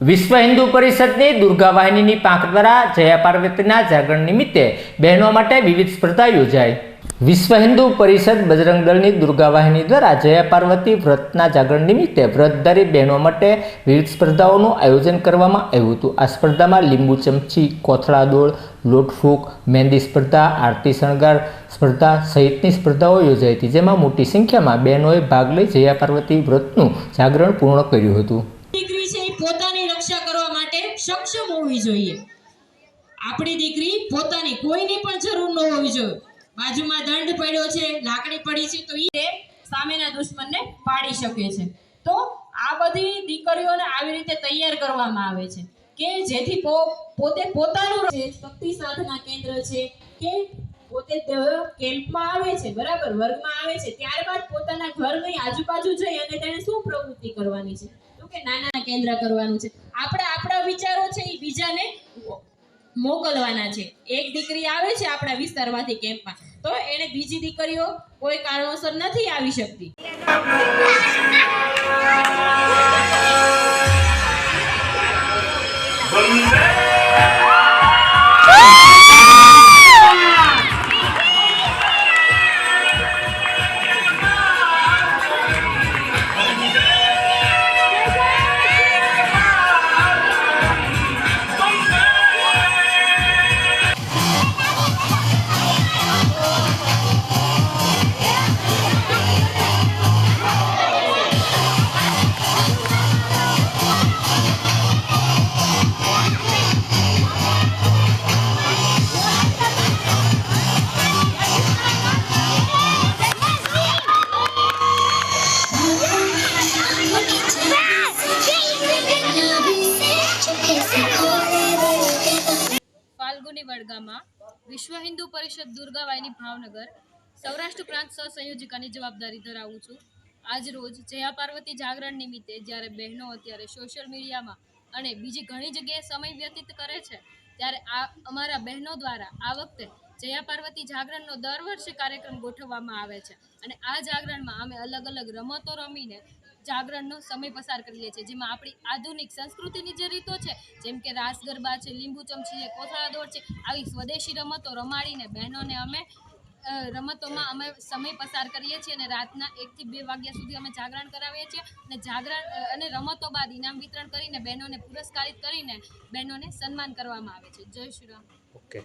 વિશ્વ હિન્દુ પરિષદની દુર્ગા વાહિનીની પાંખ દ્વારા જયા પાર્વતીના જાગરણ નિમિત્તે બહેનો માટે વિવિધ સ્પર્ધા યોજાઈ. વિશ્વ હિન્દુ પરિષદ બજરંગ દળની દુર્ગા વાહિની દ્વારા જયા પાર્વતી વ્રતના જાગરણ નિમિત્તે વ્રતધારી બહેનો માટે વિવિધ સ્પર્ધાઓનું આયોજન કરવામાં આવ્યું હતું. આ સ્પર્ધામાં લીંબુ ચમચી, કોથળા દોડ લોટફૂક, મહેંદી સ્પર્ધા, આરતી શણગાર સ્પર્ધા સહિતની સ્પર્ધાઓ યોજાઈ હતી, જેમાં મોટી સંખ્યામાં બહેનોએ ભાગ લઈ જયા પાર્વતી વ્રતનું જાગરણ પૂર્ણ કર્યું હતું દીકરી છે એ પોતાની રક્ષા કરવા માટે સક્ષમ હોવી જોઈએ. આપણી દીકરી પોતાની કોઈની પણ જરૂર ન હોવી જોઈએ. બાજુમાં દંડ પડ્યો છે, લાકડી પડી છે, તો એ સામેના દુશ્મનને પાડી શકે છે. તો આ બધી દીકરીઓને આવી રીતે તૈયાર કરવામાં આવે છે કે જેથી પોતે પોતાનું શક્તિ સાધના કેન્દ્ર છે કે પોતે કેમ્પમાં આવે છે, બરાબર, વર્ગમાં આવે છે, ત્યારબાદ પોતાના ઘરની આજુબાજુ જઈ અને તેણે શું પ્રવૃત્તિ કરવાની છે? તો કે નાના કેન્દ્ર કરવાનું છે? આપણા આપણા વિચારો છે એ બીજાને મોકલવાના છે. એક દીકરી આવે છે આપણા વિસ્તારમાંથી કેમ્પમાં. તો એને બીજી દીકરીઓ કોઈ કારણોસર નથી આવી શકતી. વડગામાં વિશ્વ હિન્દુ પરિષદ દુર્ગાવાયની ભાવનગર સૌરાષ્ટ્ર પ્રાંત સહસંયોજિકાની જવાબદારી ધરાવું છું. આજ રોજ જયા પાર્વતી જાગરણ નિમિત્તે જ્યારે બહેનો અત્યારે સોશિયલ મીડિયામાં અને બીજી ઘણી જગ્યાએ સમય વ્યતીત કરે છે, ત્યારે આ અમારા બહેનો દ્વારા આ વખતે જયા પાર્વતી જાગરણનો દર વર્ષે કાર્યક્રમ ગોઠવવામાં આવે છે. અને આ જાગરણમાં અમે અલગ અલગ રમતો રમીને જાગરણનો સમય પસાર કરીએ છીએ. જેમાં આપણી આધુનિક સંસ્કૃતિની જે રીતો છે, જેમ કે રાસ ગરબા છે, લીંબુ ચમચી છે, કોથળા દોડ છે, આવી સ્વદેશી રમતો રમાડીને બહેનોને અમે રમતોમાં અમે સમય પસાર કરીએ છીએ અને રાતના એકથી બે વાગ્યા સુધી અમે જાગરણ કરાવીએ છીએ. અને જાગરણ અને રમતો બાદ ઇનામ વિતરણ કરીને બહેનોને પુરસ્કારિત કરીને બહેનોને સન્માન કરવામાં આવે છે. જય શ્રી રામ. ઓકે.